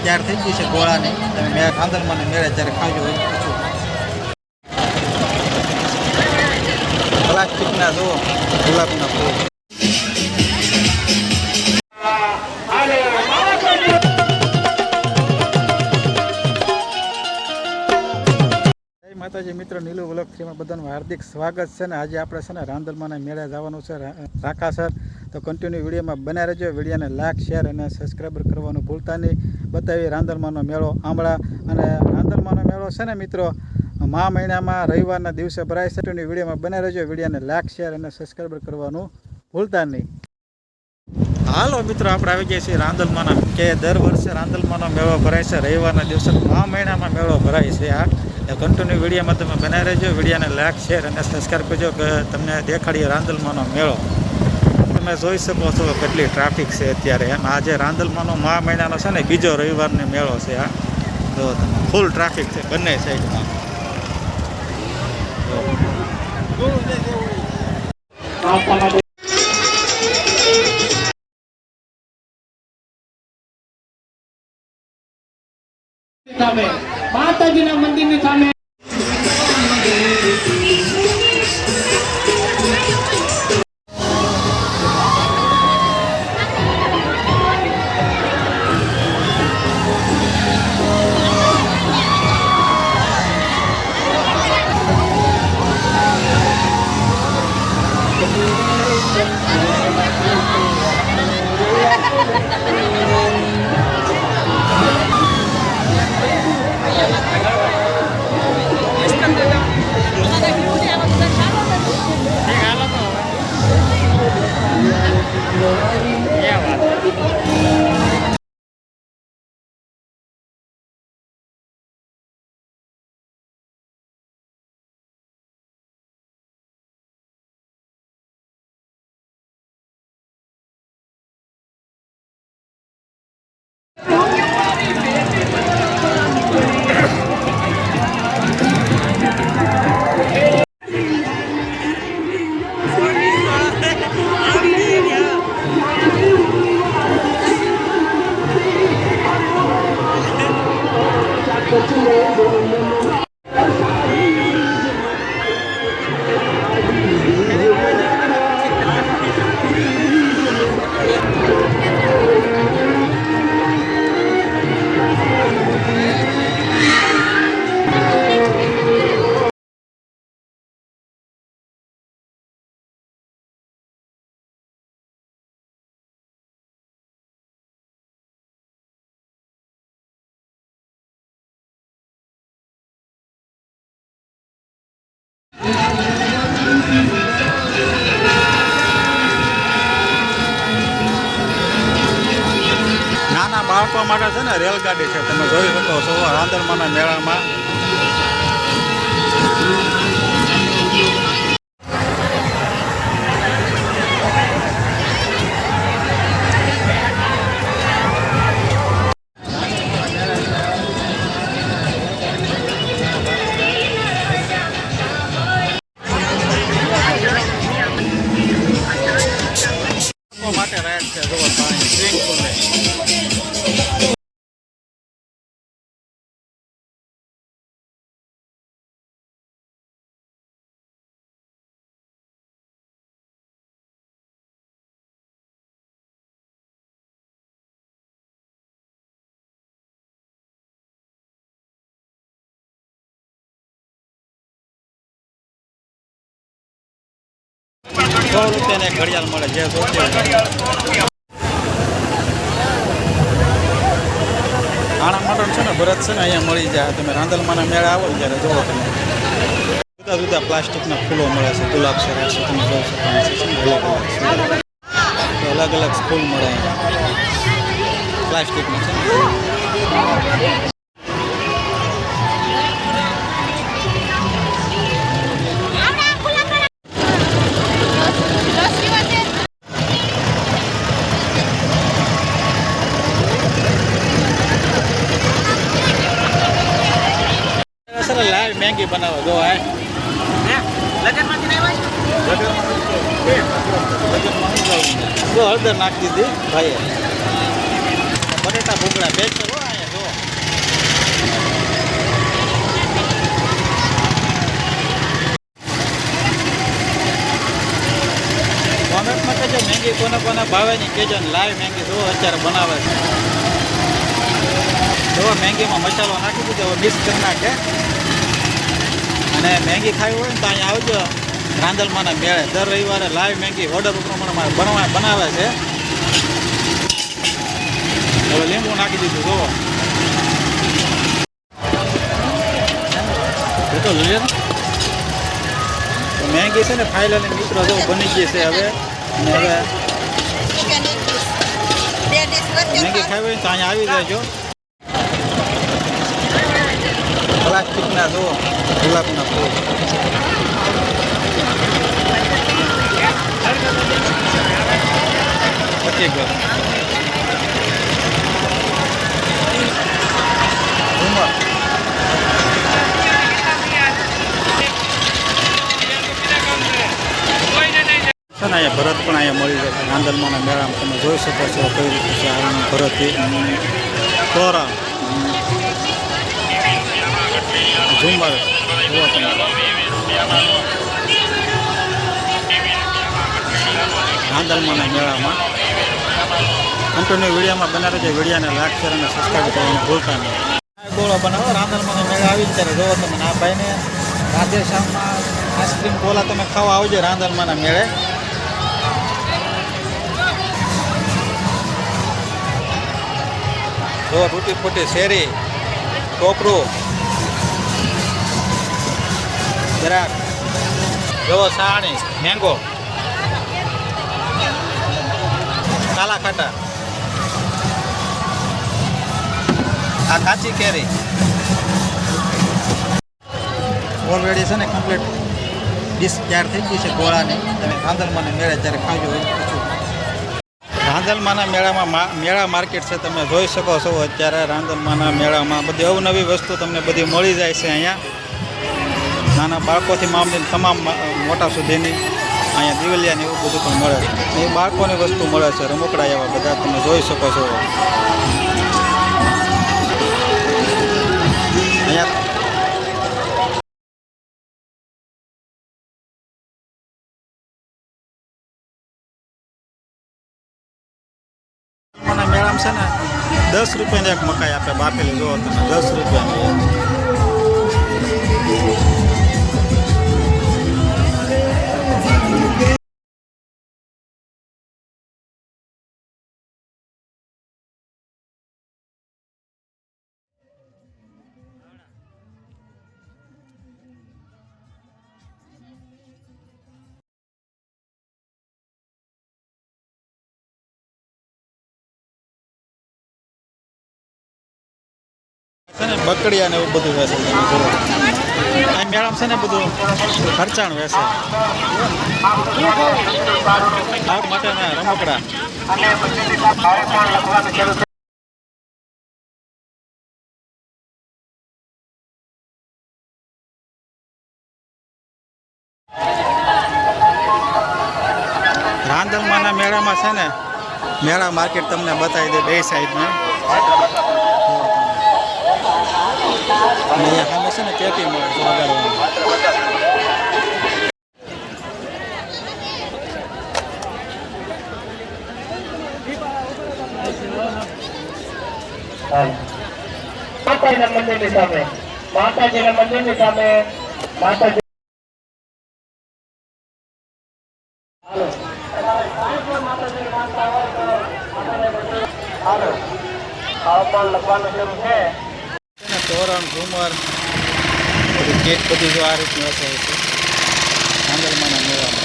તૈયાર થઈ ગઈ છે ગોળાની. તમે મેં રાંદલમાં મેળે જ્યારે ખાજો હોય પૂછું. પ્લાસ્ટિકના જુઓ, ગુલાબના ફૂલ. માતાજી, મિત્રો નીલુ વ્લોગ થ્રીમાં બધાનું હાર્દિક સ્વાગત છે ને આજે આપણે છે ને રાંદલમાંના મેળે જવાનું છે, રા- રાકાસર તો કન્ટિન્યુ વિડીયોમાં બના રહેજો. વિડીયોને લાઇક શેર અને સબસ્ક્રાઈબર કરવાનું ભૂલતા નહીં. બતાવી રાંદલમાંનો મેળો આંબળા અને રાંદલમાંનો મેળો છે ને મિત્રો, મા મહિનામાં રવિવારના દિવસે ભરાય છે. કન્ટિન્યુ વિડીયોમાં બનાવી રહેજો. વિડીયોને લાઈક, શેર અને સબસ્ક્રાઈબર કરવાનું ભૂલતા નહીં. હાલો મિત્રો, આપણે આવી ગયા છીએ રાંદલમાના કે દર વર્ષે રાંદલમાનો મેળો ભરાય છે. રવિવારના દિવસે આ મહિનામાં મેળો ભરાય છે આ. કન્ટિન્યુ વિડીયોમાં તમે બનાવી રહેજો. વિડીયોને લાઈક, શેર અને સબસ્ક્રાઈબ કરજો કે તમને દેખાડીએ રાંદલમાનો મેળો. તમે જોઈ શકો છો કેટલી ટ્રાફિક છે અત્યારે. એમ આજે રાંદલમાંનો મહા મહિનાનો છે ને બીજો રવિવારનો મેળો છે આ. તમે ફૂલ ટ્રાફિક છે બંને સાઈડમાં માતાજીના મંદિરની સામે. Yeah, નાના બાળકો માટે છે ને રેલગાડી છે. તમે જોઈ શકો છો રાંદલમાંના મેળામાં. સો રૂપિયાની ઘડિયાળ મળે, જે. આણા મટણ છે ને, ભરત છે ને, અહીંયા મળી જાય તમે રાંદલમાંના મેળા આવો ને જોવો તમે જુદા જુદા પ્લાસ્ટિકના ફૂલો મળે છે, ગુલાબ સરા છે, તમે જોઈ શકો અલગ અલગ. અલગ ફૂલ મળે પ્લાસ્ટિકના છે સર મેંગી બનાવો જો હે? જો હળદર નાખી દીધી ભાઈએ. બટેટા ભૂંગળા બે કરો અહીંયા જો. કોમેન્ટમાં કહેજો મેંગી કોને કોને ભાવે નહીં કહેજો ને લાઈવ મેંગી જો અત્યારે બનાવે છે. જો મેંગીમાં મસાલો નાખી દીધો હવે મિક્સ કરી નાખે. અને મેંગી ખાવી હોય ને તો અહીંયા આવજો. રાંદલમાંના મેળે. દર રવિવારે લાઈવ મેંગી ઓર્ડર પ્રમાણે બનવા બનાવે છે. હવે લીંબુ નાખી દીધું એ તો જોઈએ મેંગી છે ને ફાઇનલી મિત્રો જો બની ગઈ છે હવે. અને હવે મેંગી ખાવી હોય તો અહીંયા આવી જાયજો પ્લાસ્ટિકના જો ગુલાબના ફૂલ. પચી ગયો. છે ને, અહીંયા ભરત પણ અહીંયા મળી જશે આંદલમાના મેળામાં તમે જોઈ શકો છો કઈ રીતે છે આનું ભરત તોરણ જુઓ તમે આંદલમાના મેળામાં. કન્ટિન્યુ વિડીયામાં બનાવે છે વિડીયાને લાઈક શેર અને સબસ્ક્રાઈબ કરવાનું ભૂલતા નહીં. ગોળો બનાવો રાંદલમાના મેળા આવીને ત્યારે જોવો તમે. આ ભાઈને રાધે શ્યામમાં આઈસ્ક્રીમ ગોલા તમે ખાવા આવજો રાંદલમાના મેળે. જો તૂટી ફૂટી શેરી ટોપરું જરાક જોવો સાણી મેંગો કાલા ખાટા. આ કાચી કેરી. ઓલરેડી છે ને કમ્પ્લીટ ડીશ તૈયાર થઈ ગઈ છે ગોળાની. તમે રાંદલમાને મેળે ત્યારે ખાજો પૂછું. રાંધલમાના મેળામાં મેળા માર્કેટ છે, તમે જોઈ શકો છો અત્યારે રાંધલમાના મેળામાં બધી અવનવી વસ્તુ તમને બધી મળી જાય છે અહીંયા. નાના બાળકોથી માંડીને તમામ મોટા સુધીની અહીંયા દિવેલિયાને એવું બધું પણ મળે છે. એ બાળકોની વસ્તુ મળે છે, રમકડા એવા બધા તમે જોઈ શકો છો. અહીંયા મેળામાં છે ને, દસ રૂપિયાની એક મકાઈ આપે બાફેલી જુઓ તમે દસ રૂપિયાની. બકડિયા ને એવું બધું વેસે તમે મેળામાં છે ને બધું ખર્ચાણ વેસે. આ માટેના રમકડા. રાંદલમાના મેળામાં છે ને, મેળા માર્કેટ તમને બતાવી દે બે સાઈડમાં. અને અહીંયા સામે છે ને પેટી મળે માતાજીના મંદિરની સામે માતાજીના મંદિરની સામે માતાજી લખવાનું શરૂ છે તોરણ ઝુમર બધું કેક બધું જો આ રીતનું હશે. છે આંગલમાંના મેળામાં.